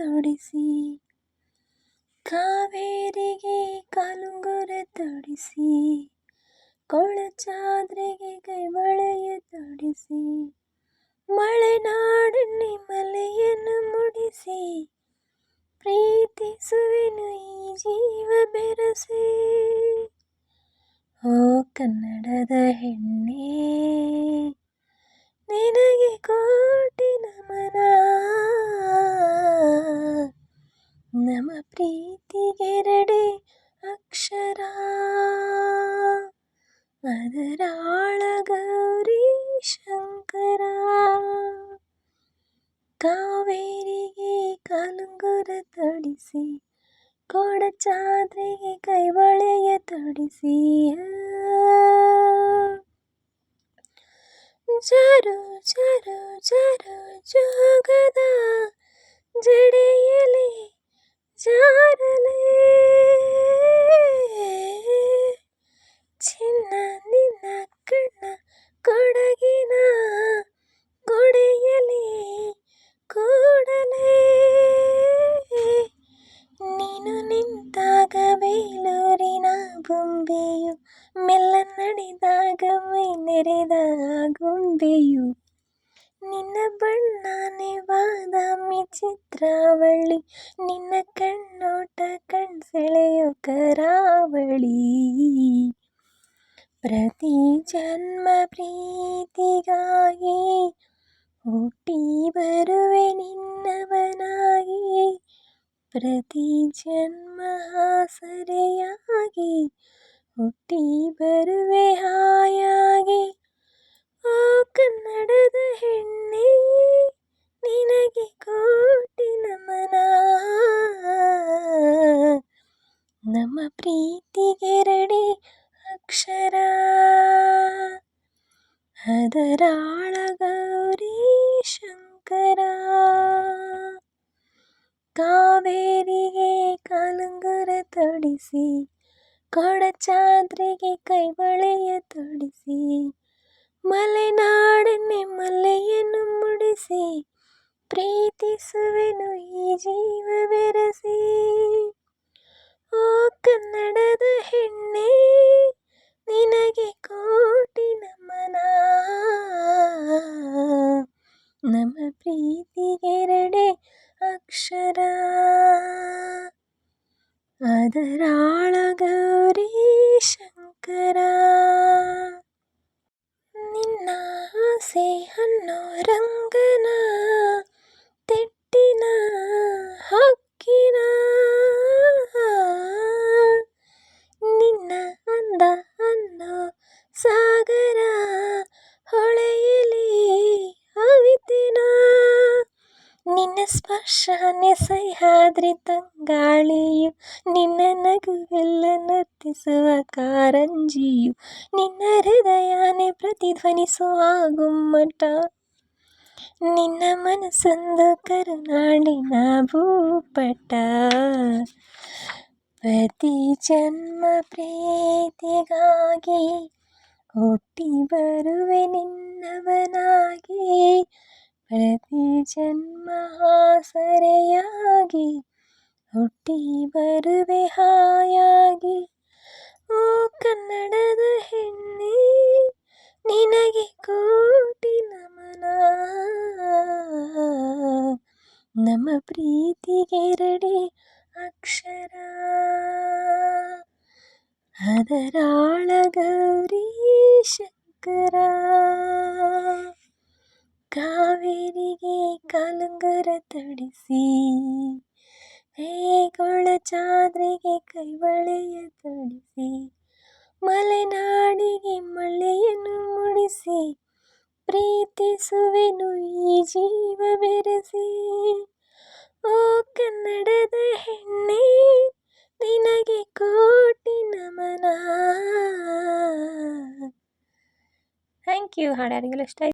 ತೊಡಿಸಿ, ಕಾವೇರಿಗೆ ಕಾಲುಂಗುರ ತೊಡಿಸಿ, ಕೊಳಚಾದ್ರಿಗೆ ಕೈವಳೆಯ ತೊಡಿಸಿ ಮಲೆನಾಡನ್ನೇ ಮಲೆಯನ್ನು ಮುಡಿಸಿ, ಪ್ರೀತಿಸುವೆನು ಈ ಜೀವ ಬೆರೆಸಿ. ಓ ಕನ್ನಡದ ಹೆಣ್ಣೆ, ನಿನಗೆ ಕೋಟಿ ನಮನ. ಅದರಾಳ ಗೌರಿ ಶಂಕರ. ಕಾವೇರಿಗೆ ಕಾಲುಂಗುರ ತೊಡಿಸಿ, ಕೊಡಚಾದ್ರಿಗೆ ಕೈಬಳೆಯ ತೊಡಿಸಿ. ಜರು ಜರು ಜರು ಜೋಗದ ಜಡೆಯಲಿ ಜಾರಲೆ. ಗೊಂಬೆಯು ನಿನ್ನ ಬಣ್ಣನೆ ಬಾದಾಮಿ ಚಿತ್ರಾವಳಿ ನಿನ್ನ ಕಣ್ಣೋಟ ಕಣ್ಸೆಳೆಯೋ ಕರಾವಳಿ. ಪ್ರತಿ ಜನ್ಮ ಪ್ರೀತಿಗಾಗಿ ಹುಟ್ಟಿ ಬರುವೆ ನಿನ್ನವನಾಗಿ. ಪ್ರತಿ ಜನ್ಮ ಸರೆಯಾಗಿ ಹುಟ್ಟಿ ಬರುವೆ ಹಾಯಾಗಿ. ಓ ಕನ್ನಡದ ಹೆಣ್ಣೆ, ನಿನಗೆ ಕೋಟಿ ನಮನ. ನಮ್ಮ ಪ್ರೀತಿಗೆರಡೆ ಅಕ್ಷರ. ಅದರಾಳ ಗೌರಿ ಶಂಕರ. ಕಾವೇರಿಗೆ ಕಾಲುಂಗುರ ತೊಡಿಸಿ, ಕೊಡಚಾದ್ರಿಗೆ ಕೈಬಳೆಯ ತೊಡಿಸಿ ಮಲೆನಾಡನ್ನೇ ಮಲೆಯನ್ನು ಮುಡಿಸಿ ಪ್ರೀತಿಸುವೆನು ಈ ಜೀವ ಬೆರೆಸಿ ಓ ಕನ್ನಡದ ಹೆಣ್ಣೆ, ನಿನಗೆ ಕೋಟಿ ನಮನ. ನಮ್ಮ ಪ್ರೀತಿಗೆರಡೆ ಅಕ್ಷರ. ಅದರಾಳ ರಂಗನ, ತೆಟ್ಟಿನ, ಹಕ್ಕಿನ. ನಿನ್ನ ಅಂದ ಅನ್ನೋ ಸಾಗರ ಹೊಳೆಯಲಿ ಅವಿತಿನ ನಿನ್ನ ಸ್ಪರ್ಶನೆ ಸಹ್ಯಾದ್ರಿ ತಂಗಾಳಿಯು, ನಿನ್ನ ನಗುವೆಲ್ಲ ನರ್ತಿಸುವ ಕಾರಂಜಿಯು, ನಿನ್ನ ಹೃದಯನೇ ಪ್ರತಿಧ್ವನಿಸುವ ಗುಮ್ಮಟ. ನಿನ್ನ ಮನಸ್ಸೊಂದು ಕರುನಾಡಿನ ಭೂಪಟ ಪ್ರತಿ ಜನ್ಮ ಪ್ರೀತಿಗಾಗಿ ಹುಟ್ಟಿ ಬರುವೆ ನಿನ್ನವನಾಗಿ ಪ್ರತಿ ಜನ್ಮ ಸರೆಯಾಗಿ ಹುಟ್ಟಿ ಬರುವೆ ಹಾಯಾಗಿ ಓ ಕನ್ನಡದ ಹೆಣ್ಣೆ ನಿನಗೆ ಕೋಟಿ ನಮ್ಮ ಪ್ರೀತಿಗೆರಡೆ ಅಕ್ಷರ. ಅದರಾಳ ಗೌರಿ ಶಂಕರ. ಕಾವೇರಿಗೆ ಕಾಲುಂಗರ ತೊಡಿಸಿ ಚಾದ್ರಿಗೆ ಕೈಬಳೆಯ ತೊಡಿಸಿ, ಮಲೆನಾಡಿಗೆ ಮಳೆಯನ್ನು ಮುಡಿಸಿ, ಪ್ರೀತಿಸುವೆನು ಈ ಜೀವ ಬೆರೆಸಿ. ಓ ಕನ್ನಡದ ಹೆಣ್ಣೆ ನಿನಗೆ ಕೋಟಿ ನಮನ ಥ್ಯಾಂಕ್ ಯು ಹಾಡು ಯಾರಿಗೆಲ್ಲ ಇಷ್ಟ ಆಯ್ತು